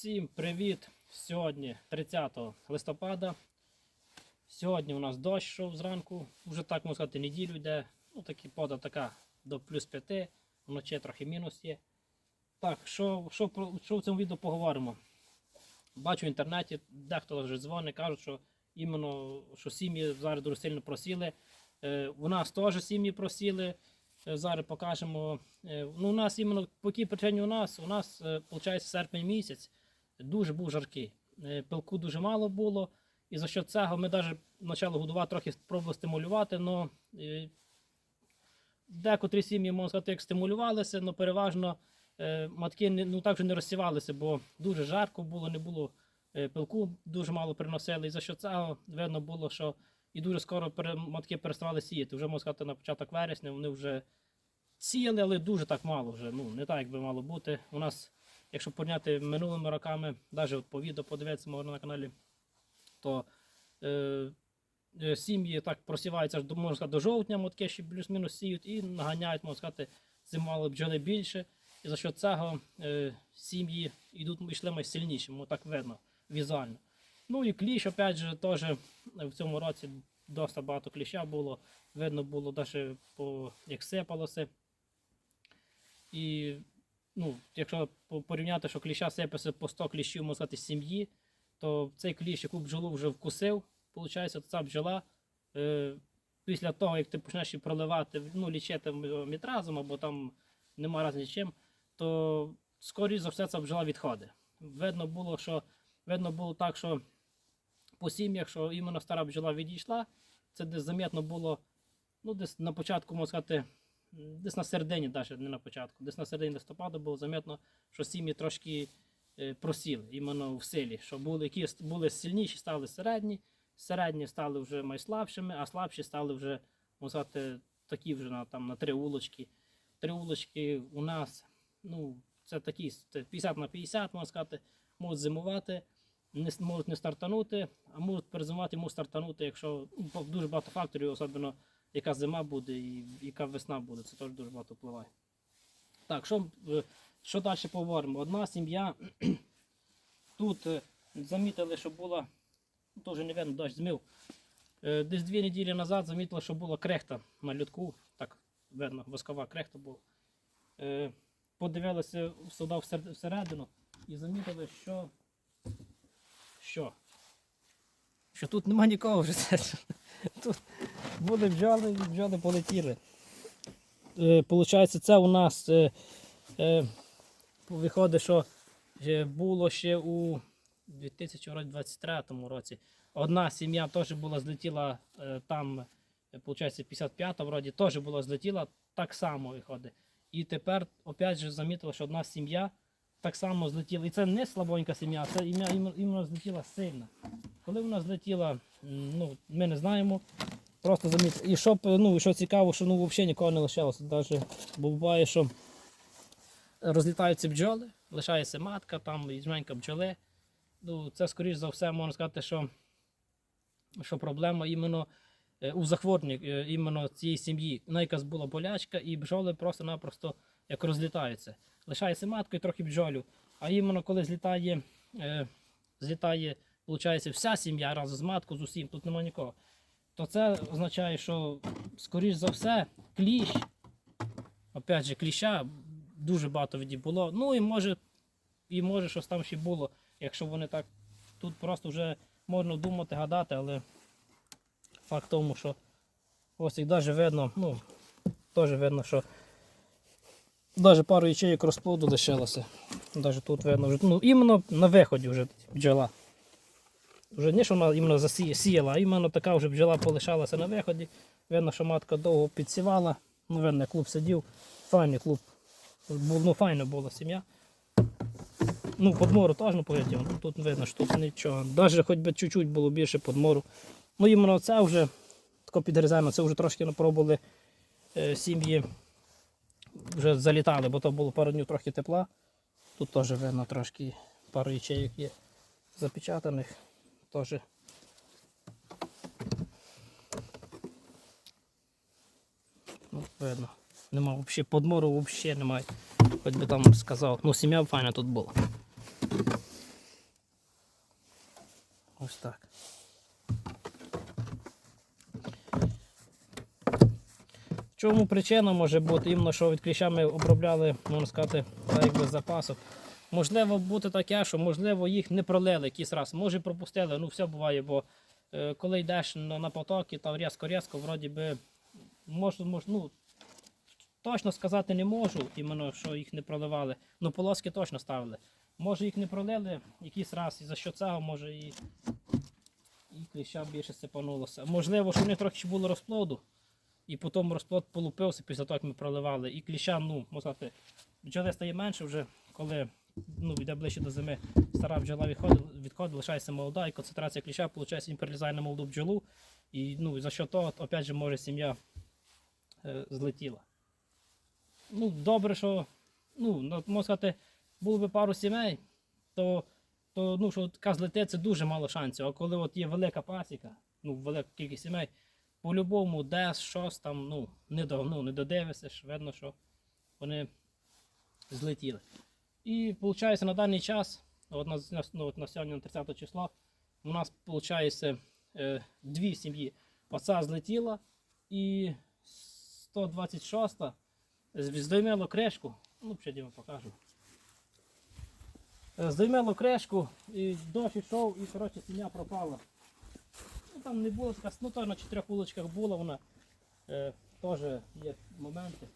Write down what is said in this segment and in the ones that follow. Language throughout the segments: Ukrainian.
Всім привіт! Сьогодні 30 листопада. Сьогодні у нас дощ йшов зранку, вже так можна сказати, неділю йде. Ну, такі пода така до плюс 5, вночі трохи мінус є. Так, що, що, що в цьому відео поговоримо? Бачу в інтернеті, дехто вже дзвонить, кажуть, що іменно що сім'ї зараз дуже сильно просіли. Е, у нас теж сім'ї просіли. Е, Зараз покажемо. Е, Ну, у нас іменно по якій причині у нас, у нас, виходить, серпень місяць дуже був жаркий. Е, Пилку дуже мало було. І за що цього ми навіть почали годувати, трохи спробували стимулювати, але декотрі сім'ї, можна сказати, як стимулювалися, але переважно е, матки ну, так же не розсівалися, бо дуже жарко було, не було е, пилку, дуже мало приносили. І за що цього видно було, що і дуже скоро матки переставали сіяти. Вже можна сказати, на початок вересня вони вже сіяли, але дуже так мало вже. Ну, не так, як би мало бути. У нас, якщо порівняти минулими роками, навіть по відео подивитися можна на каналі, то е, е, сім'ї так просіваються можна сказати, до жовтня, мотки ще плюс-мінус сіють і наганяють, можна сказати, зимували бджоли більше. І за що цього е, сім'ї йдуть йшли ми сильніші, так видно візуально. Ну і кліщ, опять же, теж в цьому році досить багато кліща було. Видно було навіть по як сипалося. І ну, якщо порівняти, що кліща сипеться по 100 кліщів, можна сказати, сім'ї, то цей кліщ, яку бджолу вже вкусив, виходить, то ця бджола е, після того, як ти почнеш її проливати, ну, лічити мітразом або там нема разні чим, то скоріш за все ця бджола відходить. Видно було, що видно було так, що по сім'ях, що іменно стара бджола відійшла, це десь замітно було, ну, десь на початку, можна сказати, десь на середині, навіть не на початку, десь на середині листопада було замітно, що сім'ї трошки е, просіли, іменно в силі, що були, які були сильніші, стали середні, середні стали вже найслабшими, а слабші стали вже, можна сказати, такі вже на, там, на три улочки. Три улочки у нас, ну, це такі це 50 на 50, можна сказати, можуть зимувати, не, можуть не стартанути, а можуть перезимувати, можуть стартанути, якщо ну, дуже багато факторів, особливо яка зима буде і яка весна буде, це теж дуже багато впливає. Так, що, е, що далі поговоримо? Одна сім'я тут е, замітили, що була, теж не видно, дощ змив. Е, Десь дві неділі назад замітили, що була крехта на льотку, так видно, воскова крехта була. Подивилися сюди всередину і замітили, що, що, що тут нема нікого вже. Тут бджоли, і бджоли полетіли. Е, Получається, це у нас е, е, виходить, що було ще у 2023 році. Одна сім'я теж була злетіла там, виходить, 55 вроді, теж була злетіла, так само виходить. І тепер, опять же, замітили, що одна сім'я так само злетіла. І це не слабонька сім'я, це ім'я іменно злетіла сильна. Коли вона злетіла, ну, ми не знаємо. Просто замітили. І щоб, ну, що цікаво, що ну, взагалі нікого не лишилося. Даже, бо буває, що розлітаються бджоли, лишається матка, там і жменька бджоли. Ну, це, скоріш за все, можна сказати, що, що проблема іменно е, у захворюванні е, іменно цієї сім'ї. На якась була болячка, і бджоли просто-напросто як розлітаються. Лишається матка і трохи бджолів. А іменно коли злітає, е, злітає, виходить, вся сім'я разом з маткою, з усім, тут немає нікого. То це означає, що, скоріш за все, кліщ, опять же, кліща дуже багато видів було. Ну і може, і може щось там ще було, якщо вони так. Тут просто вже можна думати, гадати, але факт в тому, що ось як навіть видно, ну, теж видно, що навіть пару ячеїк розплоду лишилося. Навіть тут видно, вже, ну, іменно на виході вже бджола. Вже не що вона іменно засіяла, а іменно така вже бджола полишалася на виході. Видно, що матка довго підсівала. Ну, видно, клуб сидів. Файний клуб. Ну, файна була сім'я. Ну, подмору теж не полетів. Ну, тут видно, що тут нічого. Навіть хоч би чуть-чуть було більше подмору. Ну, іменно це вже тако підгризаємо, це вже трошки напробували е, сім'ї. Вже залітали, бо то було пару днів трохи тепла. Тут теж видно трошки пару ячеїк є запечатаних. Теж. Ну, видно. Нема взагалі подмору взагалі немає. Хоч би там сказав. Ну, сім'я файна тут була. Ось так. Чому причина може бути? Іменно, що від кліща ми обробляли, можна сказати, так якби з запасу. Можливо, бути таке, що можливо їх не пролили якийсь раз, може пропустили, ну все буває, бо е, коли йдеш на, на потоки, там різко-різко, вроді би, можу, мож, ну, точно сказати не можу, іменно, що їх не проливали. Ну, полоски точно ставили. Може їх не пролили якийсь раз, і за що цього, може і, і кліща більше сипанулося. Можливо, що них трохи було розплоду, і потім розплод полупився після того, як ми проливали. І кліща, ну, можна сказати, бджоли стає менше вже, коли ну, йде ближче до зими, стара бджола відходить, відходить, лишається молода, і концентрація кліща, виходить, він перелізає на молоду бджолу. І ну, за що того, опять же, може сім'я е, злетіла. Ну, добре, що ну, можна сказати, було б пару сімей, то, то ну, що така злетить, це дуже мало шансів. А коли от є велика пасіка, ну, велика кількість сімей, по-любому десь щось там ну, не, до, ну, не додивишся, видно, що вони злетіли. І виходить, на даний час, от на, ну, от на сьогодні, на 30 число, у нас виходить е, дві сім'ї. Оця злетіла і 126 здоймело кришку. Ну, ще Діма покажу. Е, Здоймело кришку, і дощ йшов, і коротше сім'я пропала. Ну, там не було ну то на чотирьох вуличках була вона. Е, теж є моменти.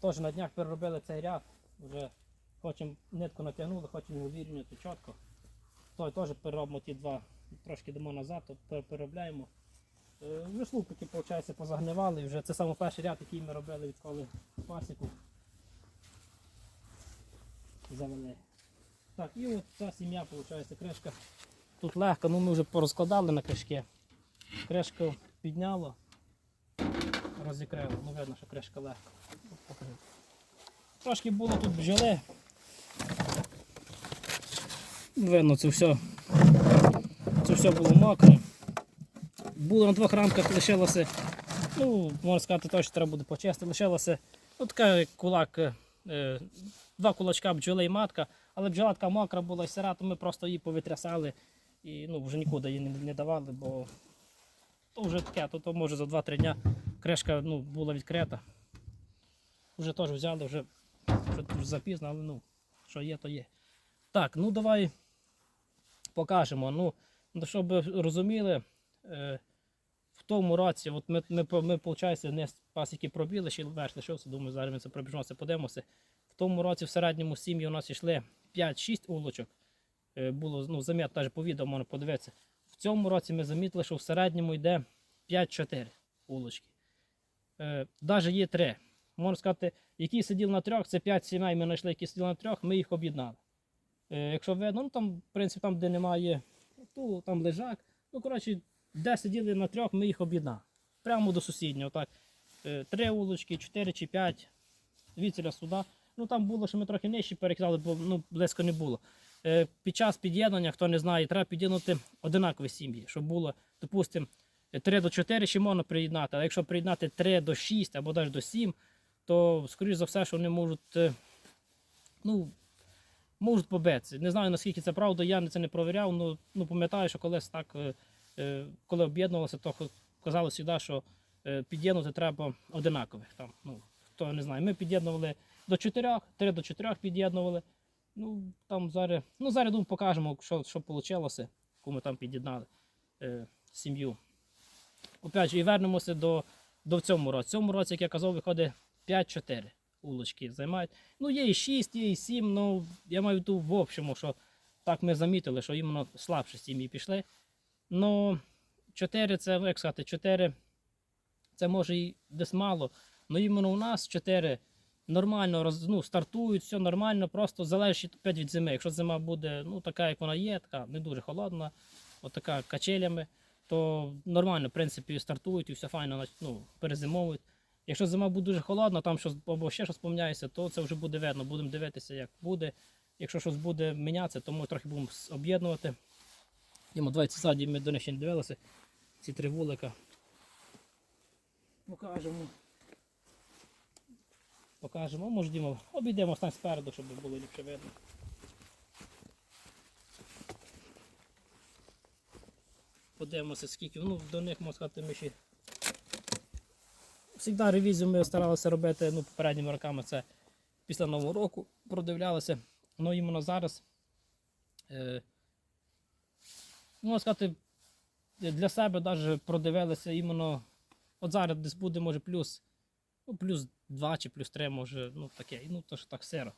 Теж на днях переробили цей ряд. Вже хочемо нитку натягнули, хочемо його чітко. Той теж переробимо ті два, трошки дамо назад, переробляємо. Вже слупики, виходить, позагнивали. Вже це саме перший ряд, який ми робили відколи пасіку. Завели. Так, і от ця сім'я, виходить, кришка. Тут легко, ну ми вже порозкладали на кришки. Кришку підняло, розікрило. Ну видно, що кришка легка. Трошки було тут бджоли. Видно, це все. Це все було мокре. Було на двох рамках лишилося, ну, можна сказати, точно треба буде почистити. Лишилося ну, така кулак, е, два кулачка бджоли і матка, але бджола така мокра була і сира, то ми просто її повитрясали і ну, вже нікуди її не давали, бо то вже таке, то, то може за 2-3 дня кришка ну, була відкрита. Вже теж взяли, вже, вже, вже запізно, але ну, що є, то є. Так, ну давай покажемо. Ну, ну, щоб розуміли, е, в тому році, от ми, ми, ми, ми виходить, не пасіки пробіли, ще верх лишився, думаю, зараз ми це пробіжимося, подивимося. В тому році в середньому сім'ї у нас йшли 5-6 улочок. Е, Було ну, замітно, навіть по відео можна подивитися. В цьому році ми замітили, що в середньому йде 5-4 улочки. Е, Навіть є 3. Можна сказати, які сиділи на трьох, це 5 сімей ми знайшли, які сиділи на трьох, ми їх об'єднали. Е, Якщо видно, ну там, в принципі, там, де немає ту, там лежак. Ну, коротше, де сиділи на трьох, ми їх об'єднали. Прямо до сусіднього. Так. Е, Три вулочки, чотири чи п'ять. Віціля сюди. Ну там було, що ми трохи нижче перекидали, бо ну, близько не було. Е, Під час під'єднання, хто не знає, треба під'єднати одинакові сім'ї, щоб було, допустимо, 3 до 4 ще можна приєднати, але якщо приєднати 3 до 6 або навіть до 7, то, скоріш за все, що вони можуть, е, ну, можуть побитися. Не знаю, наскільки це правда, я це не провіряв, але ну, пам'ятаю, що колись так, е, е, коли об'єднувалося, то казали завжди, що під'єднувати треба одинакових. Там, ну, хто не знає, ми під'єднували до 4, 3 до 4 під'єднували. Ну, там зараз, ну, зараз думаю, покажемо, що, що вийшло, яку ми там під'єднали е, сім'ю. Опять же, і вернемося до, до цьому році. В цьому році, як я казав, виходить 5-4 улочки займають. Ну, є і 6, є і 7, ну я маю в в общому, що так ми замітили, що іменно слабші сім'ї пішли. Ну, 4 це, як сказати, 4 це може і десь мало. але іменно у нас 4 нормально роз, ну, стартують, все нормально, просто залежить опять від зими. Якщо зима буде ну, така, як вона є, така не дуже холодна, от качелями, то нормально, в принципі, стартують і все файно ну, перезимовують. Якщо зима буде дуже холодна, там щось або ще щось поміняється, то це вже буде видно. Будемо дивитися, як буде. Якщо щось буде мінятися, то ми трохи будемо об'єднувати. Йому 20 ззаді ми до них ще не дивилися. Ці три вулика. Покажемо. Покажемо, може Дімо, обійдемо стань спереду, щоб було ліпше видно. подивимося, скільки. Ну, до них можна сказати, ми ще. Завжди ревізію ми старалися робити ну, попередніми роками це після Нового року продивлялися. Ну іменно зараз. Е, можна сказати, для себе навіть продивилися іменно. От зараз десь буде, може, плюс, ну, плюс 2 чи плюс 3, може, ну таке. Ну, то що так сиро.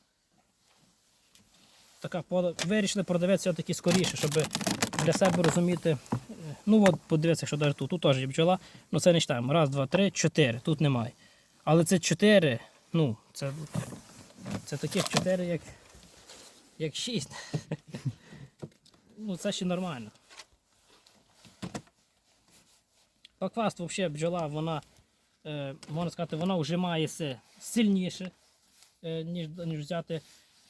Така вирішили продивитися все-таки скоріше, щоб для себе розуміти. Ну от, подивіться, що навіть тут, тут теж є бджола, ну це не читаємо. Раз, два, три, чотири. Тут немає. Але це чотири, ну, це, це таких чотири, як, як шість. ну, це ще нормально. Покваст взагалі бджола, вона, е, можна сказати, вона вже має сильніше, е, ніж, ніж взяти,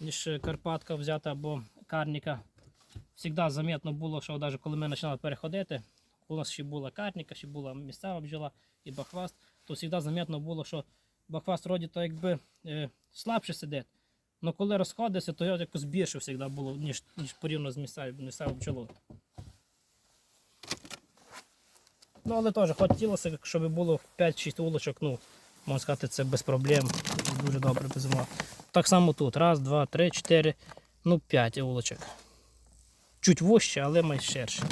ніж Карпатка взяти або Карніка. Всегда замітно було, що навіть коли ми починали переходити, у нас ще була карніка, ще була місцева бджола і бахваст, то завжди замітно було, що бахваст вроді то якби е, слабше сидить. Але коли розходився, то його якось більше завжди було, ніж, ніж порівняно з місцевою, бджолою. Ну, але теж хотілося, щоб було 5-6 вулочок, ну, можна сказати, це без проблем. Дуже добре без. Так само тут. Раз, два, три, чотири, ну, 5 вулочок. Чуть вужче, але май ширше.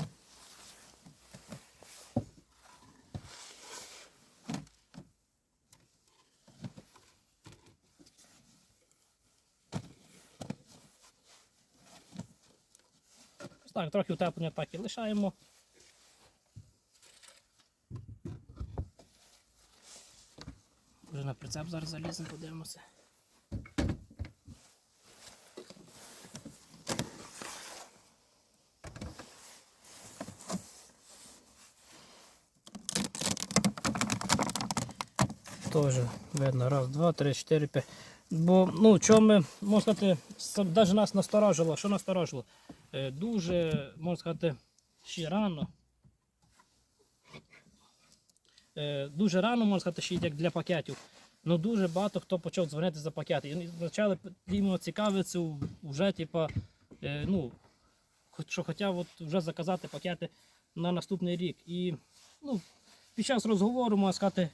Так, трохи утеплення так і лишаємо. Вже на прицеп зараз заліземо, подивимося. Тоже видно. Раз, два, три, чотири, п'ять. Бо, ну, чому ми, можна сказати, навіть нас насторожило. Що насторожило? Е, дуже, можна сказати, ще рано. Е, дуже рано, можна сказати, ще як для пакетів. Ну дуже багато хто почав дзвонити за пакети. І почали цікавитися вже, типа, е, ну, що хотів от вже заказати пакети на наступний рік. І ну, під час розговору, можна сказати,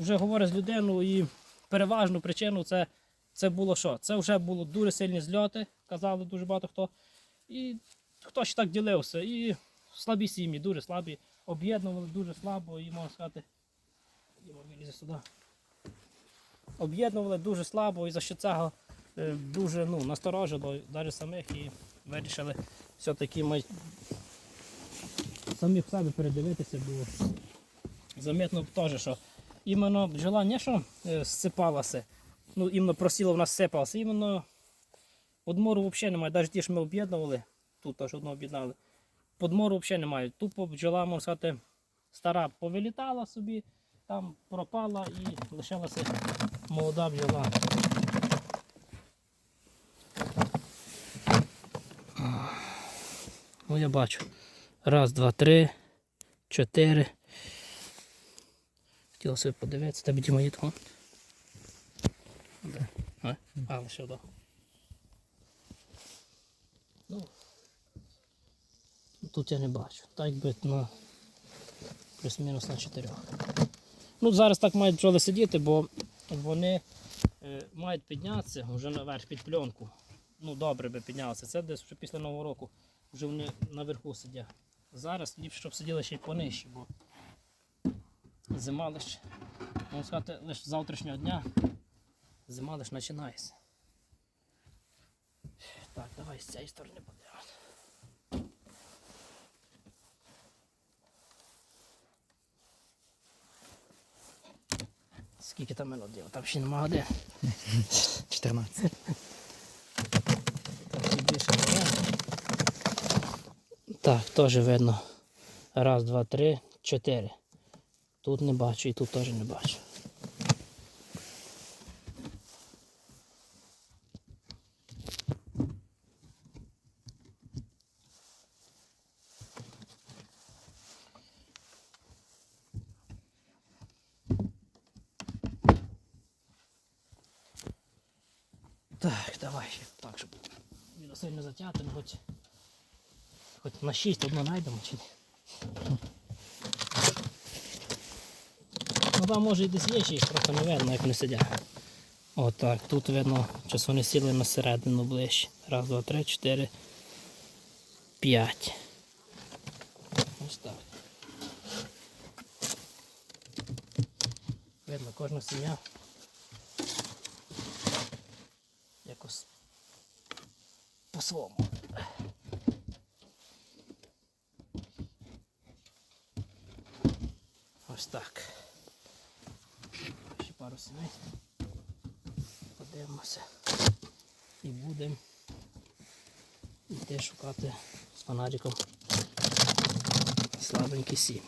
вже говорить з людиною і переважну причину це, це було що? Це вже було дуже сильні зльоти, казали дуже багато хто. І хто ще так ділився. І слабі сім'ї, дуже слабі, об'єднували дуже слабо і можна сказати. Об'єднували дуже слабо і за що цього е, дуже ну, насторожило навіть самих і вирішили все-таки ми самі в себе передивитися, бо замітно теж, що іменно бджола не що е, зсипалася, ну іменно просіло в нас сипалося, іменно подмору взагалі немає. Навіть ті, що ми об'єднували, тут теж одного об'єднали, подмору взагалі немає. Тупо бджола, можна сказати, стара повилітала собі, там пропала і лишилася молода бджола. Ну, я бачу. Раз, два, три, чотири. Хотів собі подивитися, тебе Діма є. Де? А, а лише до. Ну, тут я не бачу. Так би на плюс-мінус на чотирьох. Ну, зараз так мають бджоли сидіти, бо вони е, мають піднятися вже наверх під пленку. Ну, добре би піднялися. Це десь вже після Нового року вже вони наверху сидять. Зараз ліпше, щоб сиділи ще й понижче, бо зима лише, можна сказати, лише з завтрашнього дня зима лише починається. Так, давай з цієї сторони подивимося. Скільки там минут діло? Там ще нема годин. 14. Там ще більше. Так, теж видно. Раз, два, три, чотири. Тут не бачу і тут теж не бачу. Так, давай так, щоб не сильно затягти, ну хоч, хоч на 6 одно знайдемо чи ні. Там може і десь є, ще їх просто не видно, як вони сидять. Отак, тут видно, час вони сіли на середину ближче. Раз, два, три, чотири, п'ять. Ось так. Видно, кожна сім'я якось по-своєму. Ось так. Пару сімей. Подивимося. І будемо йти шукати з фонариком слабенькі сім'ї.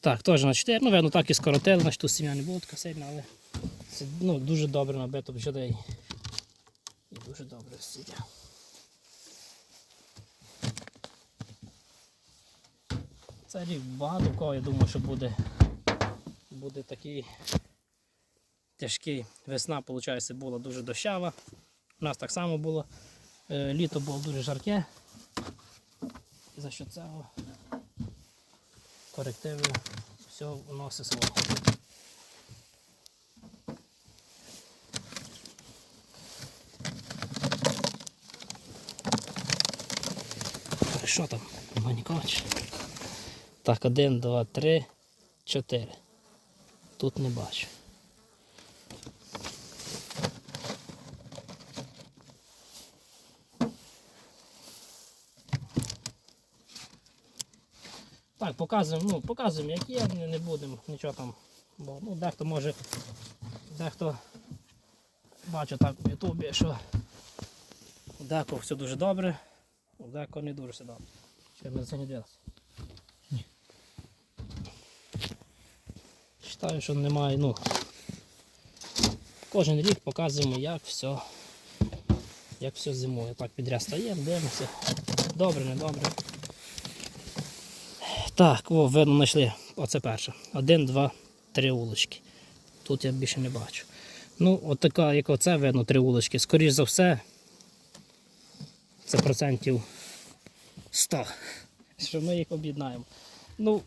Так, теж на 4. Ну, видно, так і скоротили, значить тут сім'я не було така сильна, але це ну, дуже добре набито бджолей. І дуже добре сидять. Цей рік багато кого, я думаю, що буде, буде такий тяжкий. Весна, виходить, була дуже дощава. У нас так само було. Е, Літо було дуже жарке. І за що цього корективи все вносить свого. Що там? Манікоч. Так, один, два, три, чотири. Тут не бачу. Так, показуємо, ну, показуємо, як є, не, не будемо нічого там. Бо ну, дехто може, дехто бачу так в Ютубі, що у декого все дуже добре, у декого не дуже все добре. Ще ми це не дивилися. Вважаю, що немає, ну. Кожен рік показуємо, як все, як все зимує. Так підряд стаємо, дивимося. Добре, не добре. Так, о, видно, знайшли. Оце перше. Один, два, три улочки. Тут я більше не бачу. Ну, от така, як оце видно, три улочки. Скоріше за все, це процентів 100, що ми їх об'єднаємо. Ну,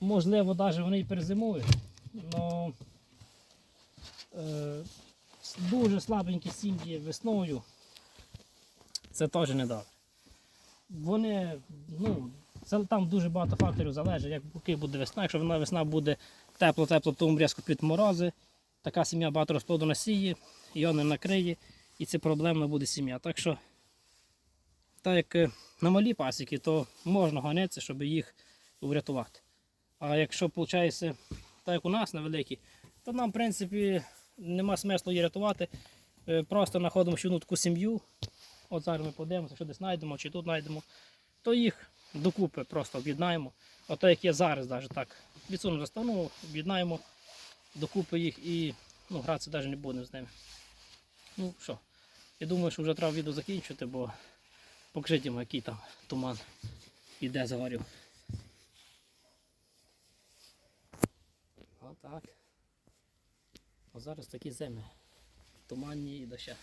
можливо, навіть вони і перезимують. Но е, дуже слабенькі сім'ї весною. Це теж не добре. Вони, ну, там дуже багато факторів залежить, як поки буде весна. Якщо вона весна буде тепло-тепло, то різко під морози, така сім'я багато розплоду насіє, його не накриє, і це проблемна буде сім'я. Так що, так як е, на малі пасіки, то можна гонитися, щоб їх врятувати. А якщо виходить, так як у нас на великій, то нам, в принципі, нема смислу її рятувати. Е, Просто знаходимо ще одну таку сім'ю. От зараз ми подивимося, що десь знайдемо, чи тут знайдемо, то їх докупи просто об'єднаємо. Ото як є зараз, навіть так. Відсунемо заставну, об'єднаємо, докупи їх і ну, гратися навіть не будемо з ними. Ну що, я думаю, що вже треба відео закінчити, бо покажіть який там туман іде загорів. Отак. А зараз такі зими. Туманні і доща.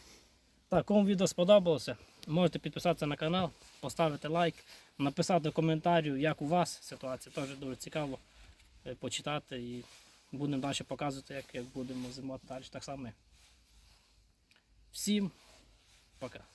Так, кому відео сподобалося, можете підписатися на канал, поставити лайк, написати в коментарі, як у вас ситуація. Теж дуже цікаво е, почитати і будемо далі показувати, як будемо зимувати далі так само. Всім пока.